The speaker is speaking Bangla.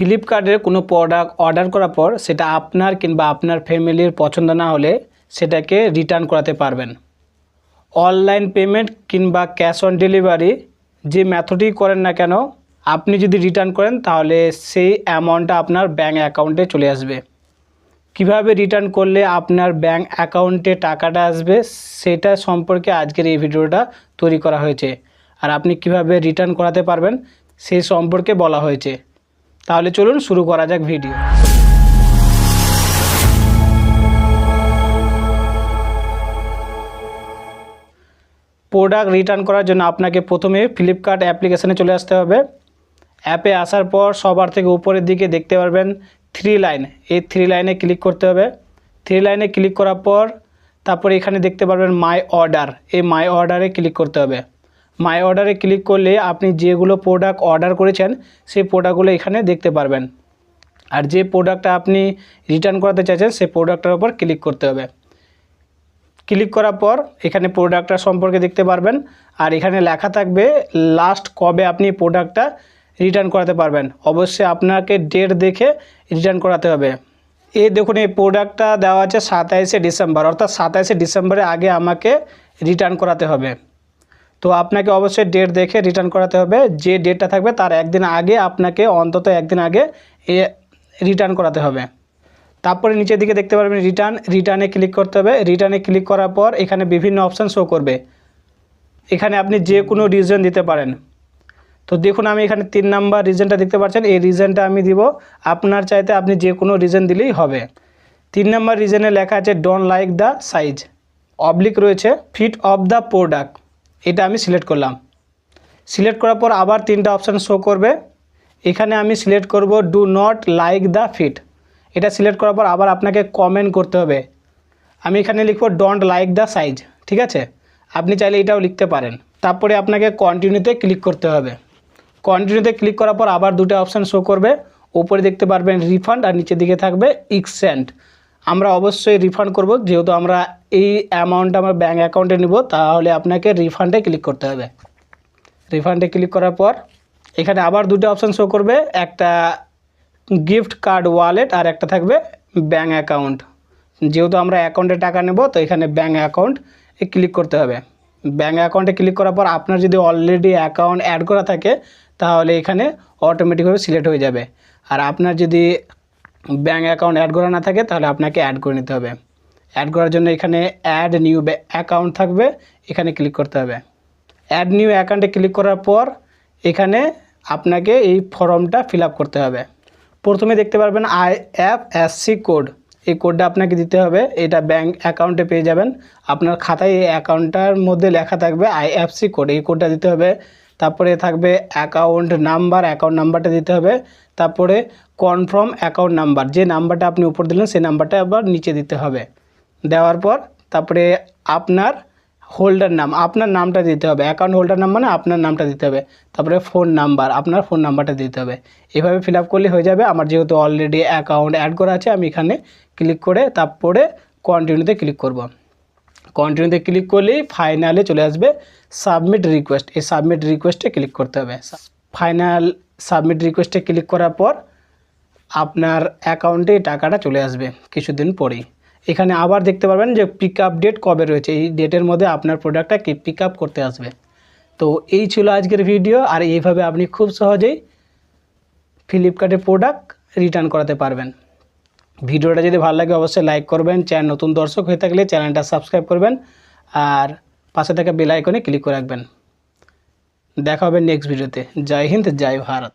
ফ্লিপকার্টের কোনো প্রোডাক্ট অর্ডার করার পর সেটা আপনার কিংবা আপনার ফ্যামিলির পছন্দ না হলে সেটাকে রিটার্ন করাতে পারবেন। অনলাইন পেমেন্ট কিংবা ক্যাশ অন ডেলিভারি যে মেথডই করেন না কেন, আপনি যদি রিটার্ন করেন তাহলে সেই অ্যামাউন্টটা আপনার ব্যাঙ্ক অ্যাকাউন্টে চলে আসবে। কীভাবে রিটার্ন করলে আপনার ব্যাঙ্ক অ্যাকাউন্টে টাকাটা আসবে সেটা সম্পর্কে আজকের এই ভিডিওটা তৈরি করা হয়েছে। আর আপনি কীভাবে রিটার্ন করাতে পারবেন সেই সম্পর্কে বলা হয়েছে। তাহলে চলুন শুরু করা যাক ভিডিও। প্রোডাক্ট রিটার্ন করার জন্য আপনাকে প্রথমে ফ্লিপকার্ট অ্যাপ্লিকেশানে চলে আসতে হবে। অ্যাপে আসার পর সবার থেকে উপরের দিকে দেখতে পারবেন থ্রি লাইন এই থ্রি লাইনে ক্লিক করতে হবে। থ্রি লাইনে ক্লিক করার পর তারপরে এখানে দেখতে পারবেন মাই অর্ডার এই মাই অর্ডারে ক্লিক করতে হবে। মাই অর্ডারে ক্লিক করলে আপনি যেগুলো প্রোডাক্ট অর্ডার করেছেন, সেই প্রোডাক্টগুলো এখানে দেখতে পারবেন। আর যে প্রোডাক্টটা আপনি রিটার্ন করাতে চাইছেন, সেই প্রোডাক্টটার উপর ক্লিক করতে হবে। ক্লিক করার পর এখানে প্রোডাক্টটা সম্পর্কে দেখতে পারবেন। আর এখানে লেখা থাকবে লাস্ট কবে আপনি প্রোডাক্টটা রিটার্ন করাতে পারবেন। অবশ্যই আপনাকে ডেট দেখে রিটার্ন করাতে হবে। এই দেখুন, এই প্রোডাক্টটা দেওয়া আছে সাতাইশে ডিসেম্বর। অর্থাৎ সাতাইশে ডিসেম্বরের আগে আমাকে রিটার্ন করাতে হবে। তো আপনাকে অবশ্যই ডেট দেখে রিটার্ন করাতে হবে। যে ডেটটা থাকবে তার একদিন আগে আপনাকে অন্তত একদিন আগে এ রিটার্ন করাতে হবে। তারপরে নিচের দিকে দেখতে পারবেন রিটার্ন রিটার্নে ক্লিক করতে হবে। রিটার্নে ক্লিক করার পর এখানে বিভিন্ন অপশান শো করবে। এখানে আপনি যে কোনো রিজন দিতে পারেন। তো দেখুন, আমি এখানে তিন নাম্বার রিজনটা দেখতে পাচ্ছেন। এই রিজনটা আমি দিব। আপনার চাইতে আপনি যে কোনো রিজন দিলেই হবে। তিন নাম্বার রিজনে লেখা আছে ডোন্ট লাইক দ্য সাইজ অবলিক রয়েছে। ফিট অফ দ্য প্রোডাক্ট এটা আমি সিলেক্ট করলাম। সিলেক্ট করার পর আবার তিনটা অপশান শো করবে। এখানে আমি সিলেক্ট করব do not like the fit এটা সিলেক্ট করার পর আবার আপনাকে কমেন্ট করতে হবে। আমি এখানে লিখব ডোন্ট লাইক দ্য সাইজ ঠিক আছে? আপনি চাইলে এটাও লিখতে পারেন। তারপরে আপনাকে কন্টিনিউতে ক্লিক করতে হবে। কন্টিনিউতে ক্লিক করার পর আবার দুটো অপশান শো করবে। উপরে দেখতে পারবেন রিফান্ড আর নিচের দিকে থাকবে এক্সেন্ট আমরা অবশ্যই রিফান্ড করব। যেহেতু আমরা এই অ্যামাউন্ট আমার ব্যাঙ্ক অ্যাকাউন্টে নিব, তাহলে আপনাকে রিফান্ডে ক্লিক করতে হবে। রিফান্ডে ক্লিক করার পর, এখানে আবার দুটো অপশান শো করবে। একটা গিফট কার্ড ওয়ালেট আর একটা থাকবে ব্যাঙ্ক অ্যাকাউন্ট যেহেতু আমরা অ্যাকাউন্টে টাকা নেব, তো এখানে ব্যাঙ্ক অ্যাকাউন্ট এ ক্লিক করতে হবে। ব্যাঙ্ক অ্যাকাউন্টে ক্লিক করার পর আপনার যদি অলরেডি অ্যাকাউন্ট অ্যাড করা থাকে, তাহলে এখানে অটোমেটিকভাবে সিলেক্ট হয়ে যাবে। আর আপনার যদি ব্যাঙ্ক অ্যাকাউন্ট অ্যাড করা না থাকে, তাহলে আপনাকে অ্যাড করে নিতে হবে। অ্যাড করার জন্য এখানে অ্যাড নিউ অ্যাকাউন্ট থাকবে, এখানে ক্লিক করতে হবে। অ্যাড নিউ অ্যাকাউন্টে ক্লিক করার পর, এখানে আপনাকে এই ফর্মটা ফিল করতে হবে। প্রথমে দেখতে পারবেন I F S C code এই কোডটা আপনাকে দিতে হবে, এটা ব্যাঙ্ক অ্যাকাউন্টে পেয়ে যাবেন। আপনার খাতায় এই অ্যাকাউন্টটার মধ্যে লেখা থাকবে আই আইএফসি কোড এই কোডটা দিতে হবে তারপরে থাকবে অ্যাকাউন্ট নাম্বার অ্যাকাউন্ট নাম্বারটা দিতে হবে। তারপরে কনফার্ম অ্যাকাউন্ট নাম্বার যে নাম্বারটা আপনি উপর দিলেন, সেই নাম্বারটা আবার নিচে দিতে হবে। দেওয়ার পর তারপরে আপনার হোল্ডার নাম, আপনার নামটা দিতে হবে। অ্যাকাউন্ট হোল্ডার নাম মানে আপনার নামটা দিতে হবে। তারপরে ফোন নাম্বার আপনার ফোন নাম্বারটা দিতে হবে। এভাবে ফিল আপ করলে হয়ে যাবে। আমার যেহেতু অলরেডি অ্যাকাউন্ট অ্যাড করা আছে, আমি এখানে ক্লিক করে তারপরে কন্টিনিউতে ক্লিক করব। কন্টিনিউতে ক্লিক করলেই ফাইনালে চলে আসবে সাবমিট রিকোয়েস্ট এই সাবমিট রিকোয়েস্টে ক্লিক করতে হবে। ফাইনাল সাবমিট রিকোয়েস্টে ক্লিক করার পর আপনার অ্যাকাউন্টে টাকাটা চলে আসবে কিছুদিন পরেই। এখানে আবার দেখতে পারবেন যে পিক আপ ডেট কবে রয়েছে? এই ডেটের মধ্যে আপনার প্রোডাক্টটা কি পিক আপ করতে আসবে। তো এই ছিল আজকের ভিডিও আর এইভাবে আপনি খুব সহজেই ফ্লিপকার্টে প্রোডাক্ট রিটার্ন করাতে পারবেন। ভিডিওটা যদি ভালো লাগে, অবশ্যই লাইক করবেন। চ্যানেল নতুন দর্শক হয়ে থাকলে চ্যানেলটা সাবস্ক্রাইব করবেন। আর পাশে থাকা বেল আইকনে ক্লিক করে রাখবেন। দেখা হবে নেক্সট ভিডিওতে জয় হিন্দ, জয় ভারত।